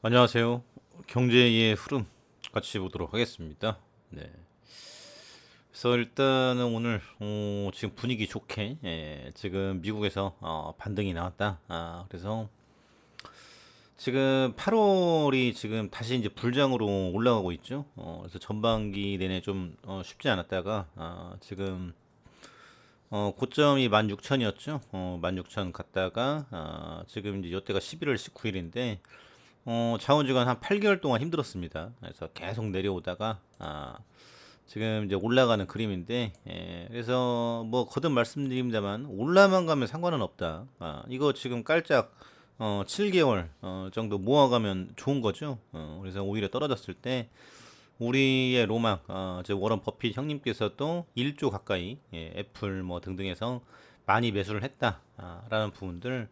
안녕하세요. 경제의 흐름 같이 보도록 하겠습니다. 네. 그래서 일단은 오늘 어, 지금 분위기 좋게 예, 지금 미국에서 어, 반등이 나왔다. 아, 그래서 지금 8월이 지금 다시 이제 불장으로 올라가고 있죠. 어, 그래서 전반기 내내 좀 어, 쉽지 않았다가 아, 지금 어, 고점이 16,000이었죠. 어, 16,000 갔다가 아, 지금 이제 이때가 11월 19일인데 어, 자원주간 한 8개월 동안 힘들었습니다. 그래서 계속 내려오다가 아, 지금 이제 올라가는 그림인데 예, 그래서 뭐 거듭 말씀드립니다만 올라만 가면 상관은 없다. 아, 이거 지금 깔짝 어, 7개월 어, 정도 모아가면 좋은 거죠. 어, 그래서 오히려 떨어졌을 때 우리의 로망, 어, 저 워런 버핏 형님께서도 1조 가까이 예, 애플 뭐 등등에서 많이 매수를 했다라는 부분들.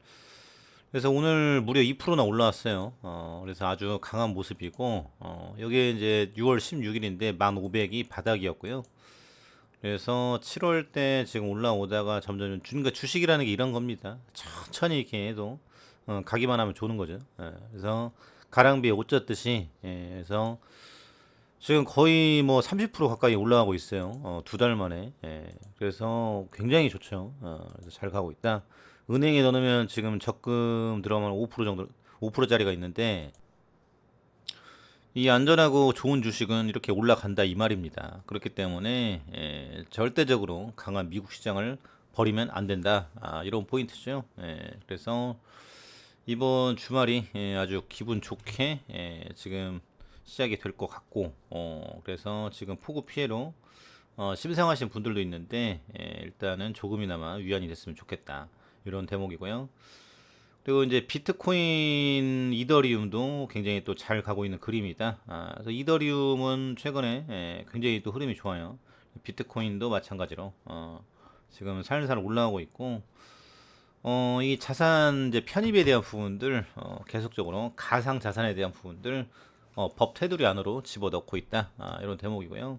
그래서 오늘 무려 2%나 올라왔어요. 어, 그래서 아주 강한 모습이고, 어, 여기 이제 6월 16일인데 1,500이 바닥이었고요. 그래서 7월 때 지금 올라오다가 점점 주니까 주식이라는 게 이런 겁니다. 천천히 이렇게 해도 어, 가기만 하면 좋은 거죠. 예, 그래서 가랑비에 옷 젖듯이 예, 그래서 지금 거의 뭐 30% 가까이 올라가고 있어요. 어, 두 달 만에. 예, 그래서 굉장히 좋죠. 어, 그래서 잘 가고 있다. 은행에 넣으면 지금 적금 들어가면 5% 정도, 5%짜리가 있는데 이 안전하고 좋은 주식은 이렇게 올라간다 이 말입니다. 그렇기 때문에 예, 절대적으로 강한 미국 시장을 버리면 안 된다. 아, 이런 포인트죠. 예, 그래서 이번 주말이 예, 아주 기분 좋게 예, 지금 시작이 될 것 같고, 어, 그래서 지금 폭우 피해로 어, 심상하신 분들도 있는데 예, 일단은 조금이나마 위안이 됐으면 좋겠다. 이런 대목이고요. 그리고 이제 비트코인, 이더리움도 굉장히 또 잘 가고 있는 그림이다. 아, 그래서 이더리움은 최근에 예, 굉장히 또 흐름이 좋아요. 비트코인도 마찬가지로 어, 지금 살살 올라가고 있고, 어, 이 자산 이제 편입에 대한 부분들 어, 계속적으로 가상 자산에 대한 부분들 어, 법 테두리 안으로 집어넣고 있다. 아, 이런 대목이고요.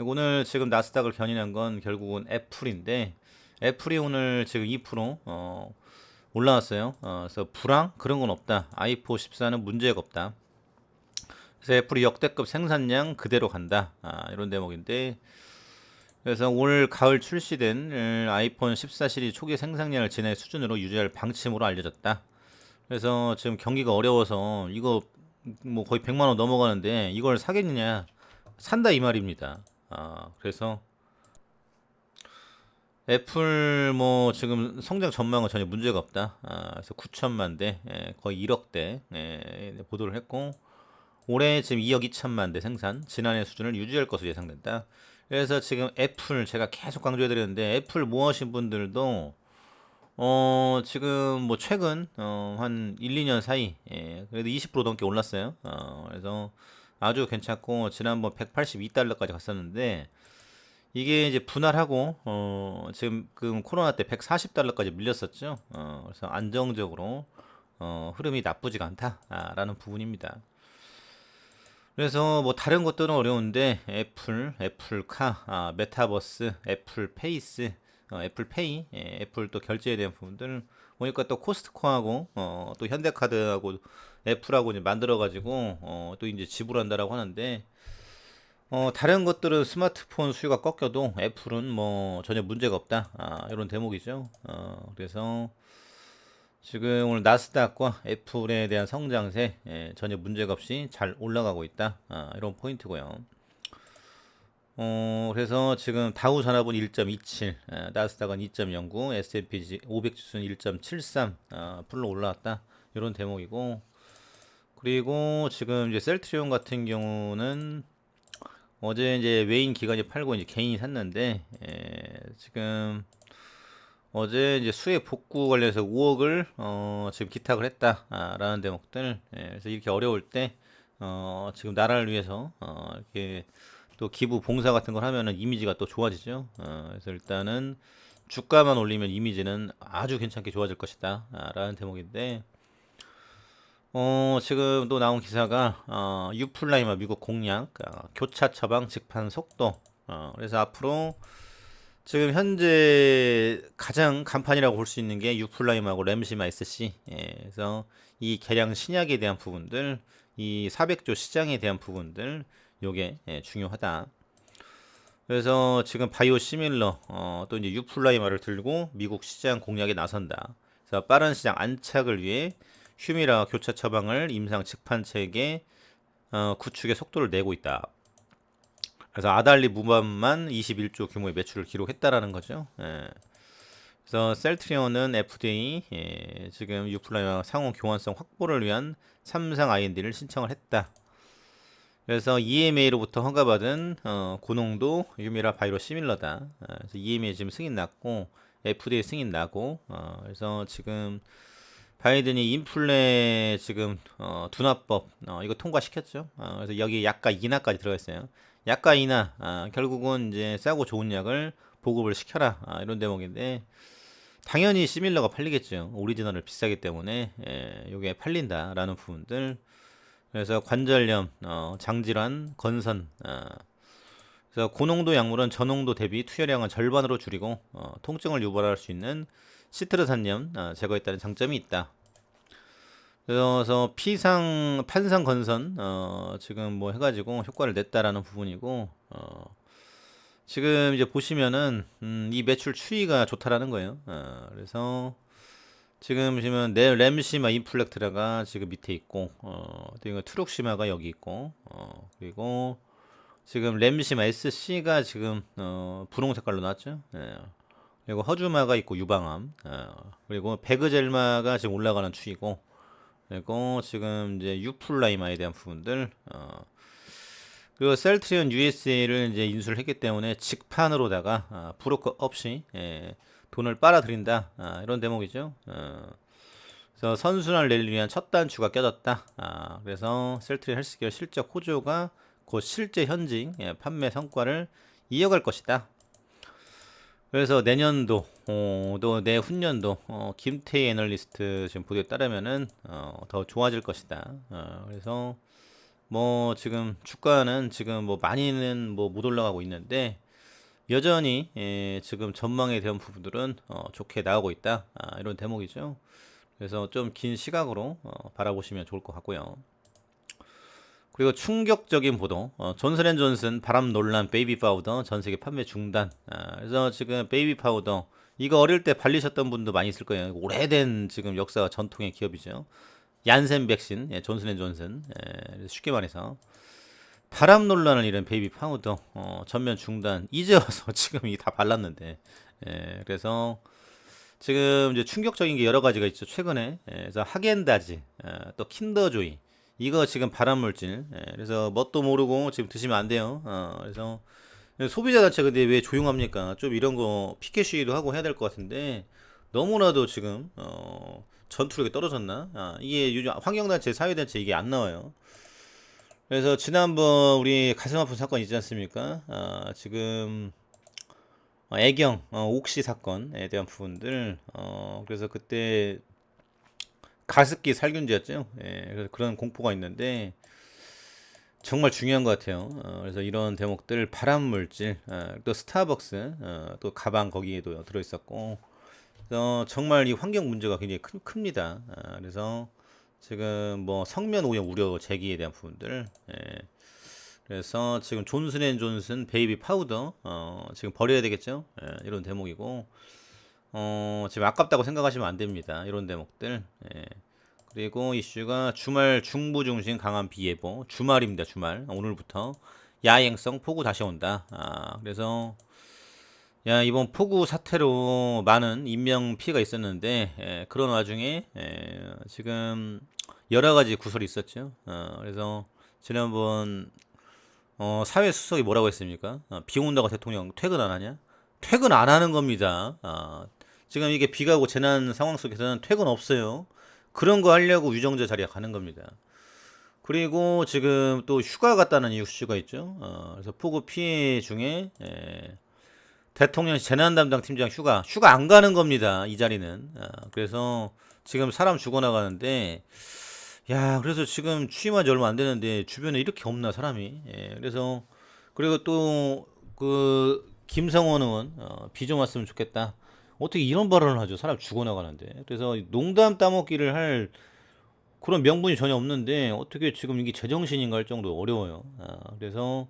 오늘 지금 나스닥을 견인한 건 결국은 애플인데 애플이 오늘 지금 2% 어, 올라왔어요. 어, 그래서 불황 그런 건 없다. 아이폰 14는 문제가 없다. 그래서 애플이 역대급 생산량 그대로 간다. 아, 이런 대목인데 그래서 올 가을 출시된 음, 아이폰 14 시리즈 초기 생산량을 지난 수준으로 유지할 방침으로 알려졌다. 그래서 지금 경기가 어려워서 이거 뭐 거의 100만 원 넘어가는데 이걸 사겠느냐? 산다 이 말입니다. 아, 그래서 애플 뭐 지금 성장 전망은 전혀 문제가 없다. 아, 그래서 9천만 대, 예, 거의 1억 대 예, 보도를 했고 올해 지금 2억 2천만 대 생산, 지난해 수준을 유지할 것으로 예상된다. 그래서 지금 애플 제가 계속 강조해드렸는데 애플 모아신 분들도 어 지금 뭐 최근 어 한 1, 2년 사이 예, 그래도 20% 넘게 올랐어요. 어 그래서 아주 괜찮고 지난번 182달러까지 갔었는데 이게 이제 분할하고 어 지금 그 코로나 때 140달러까지 밀렸었죠. 어 그래서 안정적으로 어 흐름이 나쁘지가 않다라는 부분입니다. 그래서 뭐 다른 것들은 어려운데 애플, 애플카, 아, 메타버스, 애플 페이스, 어, 애플 페이, 예, 애플 또 결제에 대한 부분들 보니까 또 코스트코하고 어, 또 현대카드하고 애플하고 이제 만들어 가지고 어, 또 이제 지불한다라고 하는데 어, 다른 것들은 스마트폰 수요가 꺾여도 애플은 뭐 전혀 문제가 없다. 아, 이런 대목이죠. 어, 그래서 지금 오늘 나스닥과 애플에 대한 성장세 예, 전혀 문제가 없이 잘 올라가고 있다. 아, 이런 포인트고요. 어, 그래서 지금 다우 산업은 1.27, 예, 나스닥은 2.09, S&P 500 지수는 1.73 아, 풀로 올라왔다. 이런 대목이고 그리고 지금 이제 셀트리온 같은 경우는 어제 이제 외인 기관이 팔고 이제 개인이 샀는데 예, 지금 어제 이제 수혜 복구 관련해서 5억을 어, 지금 기탁을 했다라는 대목들. 예, 그래서 이렇게 어려울 때 어, 지금 나라를 위해서 어, 이렇게 또 기부 봉사 같은 걸 하면은 이미지가 또 좋아지죠. 어, 그래서 일단은 주가만 올리면 이미지는 아주 괜찮게 좋아질 것이다. 아, 라는 대목인데 어, 지금 또 나온 기사가 어, 유플라이마 미국 공약 어, 교차 처방 직판 속도 어, 그래서 앞으로 지금 현재 가장 간판이라고 볼 수 있는 게 유플라임하고 램시마 SC. 예, 그래서 이 개량 신약에 대한 부분들, 이 400조 시장에 대한 부분들, 요게 예, 중요하다. 그래서 지금 바이오 시밀러 어, 또 이제 유플라이마를 들고 미국 시장 공략에 나선다. 그래서 빠른 시장 안착을 위해 휴미라 교차 처방을 임상 체계 어, 구축의 속도를 내고 있다. 그래서 아달리 무반만 21조 규모의 매출을 기록했다라는 거죠. 예. 그래서 셀트리온은 FDA 예, 지금 유플라이와 상호 교환성 확보를 위한 삼상 IND를 신청을 했다. 그래서 EMA로부터 허가받은 어, 고농도 유미라 바이로 시밀러다. 어, 그래서 EMA 지금 승인 났고 FDA 승인 나고 어, 그래서 지금 바이든이 인플레 지금 어, 둔화법 어, 이거 통과시켰죠. 어, 그래서 여기 약가 인하까지 들어가 있어요. 약가 인하 아, 결국은 이제 싸고 좋은 약을 보급을 시켜라 아, 이런 대목인데 당연히 시밀러가 팔리겠죠. 오리지널을 비싸기 때문에 예, 이게 팔린다라는 부분들. 그래서 관절염, 어, 장질환, 건선. 어, 그래서 고농도 약물은 저농도 대비 투여량을 절반으로 줄이고 어, 통증을 유발할 수 있는 시트르산염 어, 제거했다는 장점이 있다. 그래서 피상 판상 건선 어, 지금 뭐 해가지고 효과를 냈다라는 부분이고 어, 지금 이제 보시면은 음, 이 매출 추이가 좋다라는 거예요. 어, 그래서 지금 보시면 내 램시마 인플렉트라가 지금 밑에 있고 어, 또 이거 트룩시마가 여기 있고 어, 그리고 지금 램시마 SC가 지금 어, 분홍 색깔로 나왔죠. 예. 그리고 허주마가 있고 유방암 어, 그리고 베그젤마가 지금 올라가는 추이고 그리고 지금 이제 유플라이마에 대한 부분들 어, 그리고 셀트리온 USA를 이제 인수를 했기 때문에 직판으로다가 아, 브로커 없이 예, 돈을 빨아들인다 아, 이런 대목이죠. 어, 그래서 선순환을 내기 위한 첫 단추가 껴졌다. 아, 그래서 셀트리 헬스케어 실적 호조가 곧 실제 현직 예, 판매 성과를 이어갈 것이다. 그래서 내년도 어, 또 내후년도 어, 김태희 애널리스트 지금 보도에 따르면은 어, 더 좋아질 것이다. 어, 그래서 뭐 지금 주가는 지금 뭐 많이는 뭐 못 올라가고 있는데 여전히 예, 지금 전망에 대한 부분들은 어, 좋게 나오고 있다 아, 이런 대목이죠. 그래서 좀 긴 시각으로 어, 바라보시면 좋을 것 같고요. 그리고 충격적인 보도. 어, 존슨앤존슨 바람 논란 베이비 파우더 전 세계 판매 중단. 아, 그래서 지금 베이비 파우더 이거 어릴 때 발리셨던 분도 많이 있을 거예요. 오래된 지금 역사와 전통의 기업이죠. 얀센 백신, 예, 존슨앤존슨. 예, 쉽게 말해서. 바람 논란을 일은 베이비 파우더 어, 전면 중단. 이제 와서 지금 이다 발랐는데. 예, 그래서 지금 이제 충격적인 게 여러 가지가 있죠 최근에. 예, 그래서 하겐다즈 예, 또 킨더조이 이거 지금 발암 물질. 예, 그래서 뭣도 모르고 지금 드시면 안 돼요. 어, 그래서 소비자 단체 근데 왜 조용합니까? 좀 이런 거 피켓 시위도 하고 해야 될 것 같은데 너무나도 지금 어, 전투력이 떨어졌나? 아, 이게 요즘 환경단체 사회단체 이게 안 나와요. 그래서 지난번 우리 가슴 아픈 사건 있지 않습니까? 아, 지금 어, 애경 어, 옥시 사건에 대한 부분들 어, 그래서 그때 가습기 살균제였죠. 예, 그래서 그런 공포가 있는데 정말 중요한 것 같아요. 어, 그래서 이런 대목들 발암 물질 어, 또 스타벅스 어, 또 가방 거기에도 들어 있었고 어, 정말 이 환경 문제가 굉장히 큰, 큽니다. 아, 그래서 지금 뭐 성면 오염 우려 제기에 대한 부분들. 예. 그래서 지금 존슨앤존슨 베이비 파우더 어, 지금 버려야 되겠죠? 예, 이런 대목이고 어, 지금 아깝다고 생각하시면 안 됩니다. 이런 대목들. 예. 그리고 이슈가 주말 중부 중심 강한 비 예보 주말입니다. 주말 오늘부터 야행성 폭우 다시 온다. 아, 그래서 야 이번 폭우 사태로 많은 인명 피해가 있었는데 예, 그런 와중에 예, 지금 여러 가지 구설이 있었죠. 어, 그래서 지난번 어, 사회 수석이 뭐라고 했습니까? 어, 비 온다고 대통령 퇴근 안 하냐? 퇴근 안 하는 겁니다. 어, 지금 이게 비가 오고 재난 상황 속에서는 퇴근 없어요. 그런 거 하려고 유정자 자리에 가는 겁니다. 그리고 지금 또 휴가 갔다는 이슈가 있죠. 어, 그래서 폭우 피해 중에 예, 대통령 재난 담당 팀장 휴가 휴가 안 가는 겁니다. 이 자리는. 어, 그래서 지금 사람 죽어나가는데 야 그래서 지금 취임한 지 얼마 안 되는데 주변에 이렇게 없나 사람이. 예, 그래서 그리고 또 그 김성원 의원 어, 비좀 왔으면 좋겠다. 어떻게 이런 발언을 하죠? 사람 죽어나가는데. 그래서 농담 따먹기를 할 그런 명분이 전혀 없는데 어떻게 지금 이게 제정신인가 할 정도로 어려워요. 아, 그래서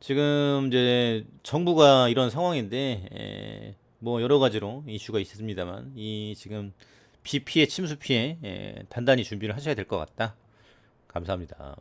지금 이제 정부가 이런 상황인데 에, 뭐 여러 가지로 이슈가 있습니다만 이 지금 비 피해 침수 피해 에, 단단히 준비를 하셔야 될 것 같다. 감사합니다.